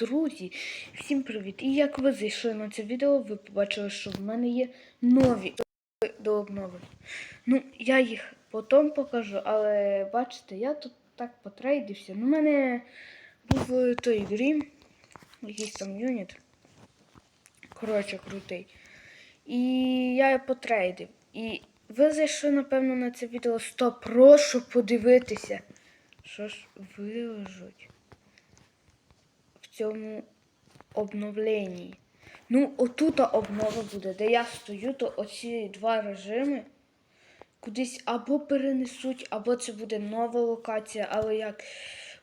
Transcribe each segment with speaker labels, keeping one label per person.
Speaker 1: Друзі, всім привіт! І як ви зайшли на це відео, ви побачили, що в мене є нові до обнови. Ну, я їх потім покажу, але бачите, я тут так потрейдився. Ну, у мене був е, той грім, якийсь там юніт. Коротше, крутий. І я потрейдив. І ви зайшли, напевно, на це відео 100 прошу подивитися. Що ж виложуть в цьому обновленні. Ну, отута обнова буде, де я стою, то оці два режими кудись або перенесуть, або це буде нова локація, але як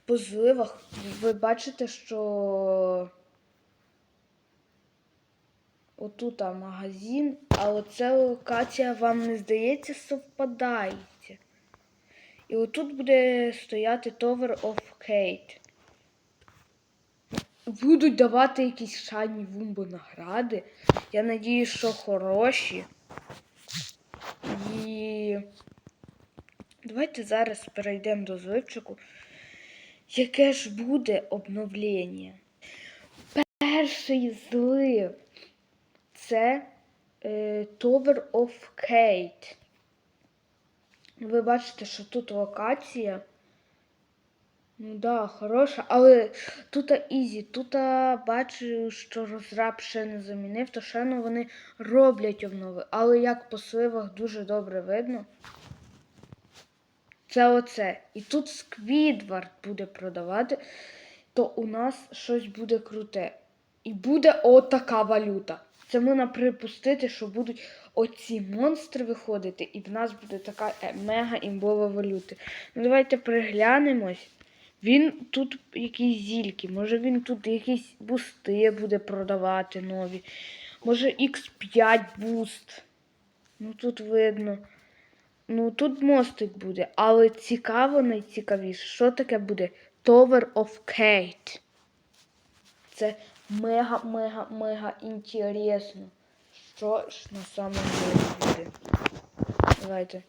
Speaker 1: по зливах, ви бачите, що отута магазин, а оця локація вам не здається совпадається. І отут буде стояти Tower of Hate. Будуть давати якісь шайні вумбо награди. Я надіюсь, що хороші. І давайте зараз перейдемо до зливчику. Яке ж буде обновлення? Перший злив це е, Tower of Kate. Ви бачите, що тут локація. Ну да, хороша, але тут ізі, тут бачу, що розраб ще не замінив, то ще ну, вони роблять обнови. Але як по сливах дуже добре видно. Це оце. І тут Сквідвард буде продавати, то у нас щось буде круте. І буде отака валюта. Це можна припустити, що будуть оці монстри виходити, і в нас буде така е, мега імбова валюта. Ну давайте приглянемось. Він тут якісь зільки, може він тут якісь бусти буде продавати нові. Може X5 буст. Ну тут видно. Ну тут мостик буде, але цікаво, найцікавіше, що таке буде Tower of Kate. Це мега-мега-мега інтересно. Що ж на самом деле буде. Давайте.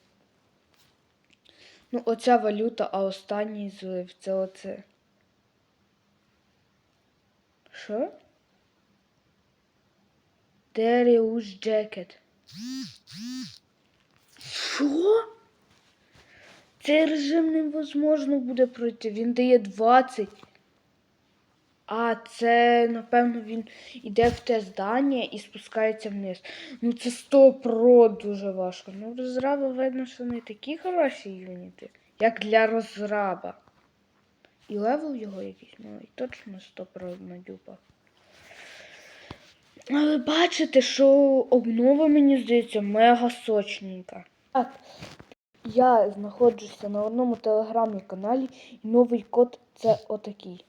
Speaker 1: Ну, оця валюта, а останній злив. Це оце. Що? Darius Jacket. Що? Цей режим невозможно буде пройти. Він дає 20. А, це, напевно, він йде в те здання і спускається вниз. Ну це 100 про дуже важко. Ну, розраба видно, що не такі хороші юніти, як для розраба. І левел його якийсь малий, точно 100 про на. Але бачите, що обнова, мені здається, мега сочненька. Так, я знаходжуся на одному телеграмі каналі, і новий код це отакий.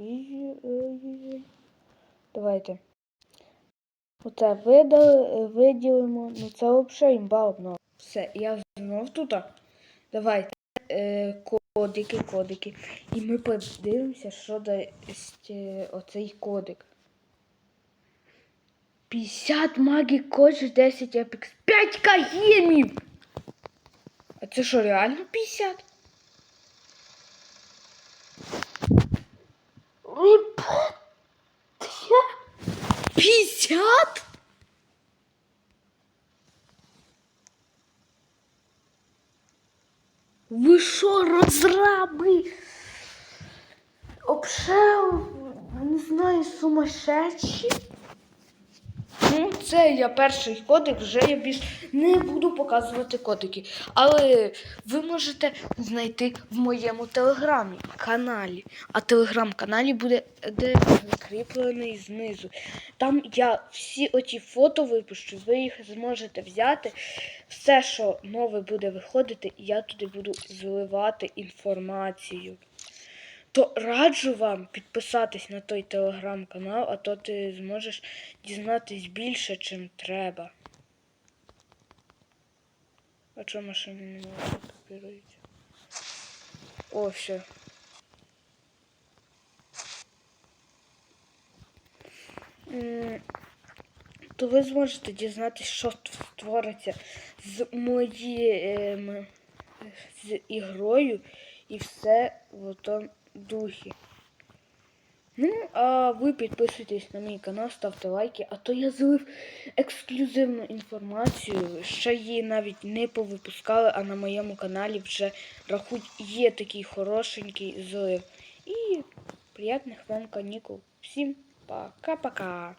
Speaker 1: Ой-ой-ой. Давайте. Оце видали, виділимо. Ну це взагалі імба обнова. Все, я знов тут. Давайте е, кодики, кодики. І ми подивимося, що дасть е, оцей кодик. 50 магій коч, 10 епікс. 5 кагемів! А це що, реально 50? Ребят, 50? Ви що, розраби? Обше, не знаю, сумасшедші? Ну, це я перший кодик, вже я більш не буду показувати кодики. Але ви можете знайти в моєму телеграмі каналі. А телеграм-каналі буде де закріплений знизу. Там я всі оті фото випущу, ви їх зможете взяти. Все, що нове буде виходити, я туди буду зливати інформацію. То раджу вам підписатись на той телеграм-канал, а то ти зможеш дізнатись більше, чим треба. А чому машина не може копірується? О, все. То ви зможете дізнатись, що створиться з моїм з ігрою і все в тому духі. Ну, а ви підписуйтесь на мій канал, ставте лайки, а то я злив ексклюзивну інформацію. Ще її навіть не повипускали, а на моєму каналі вже рахуть є такий хорошенький злив. І приятних вам канікул. Всім пока-пока.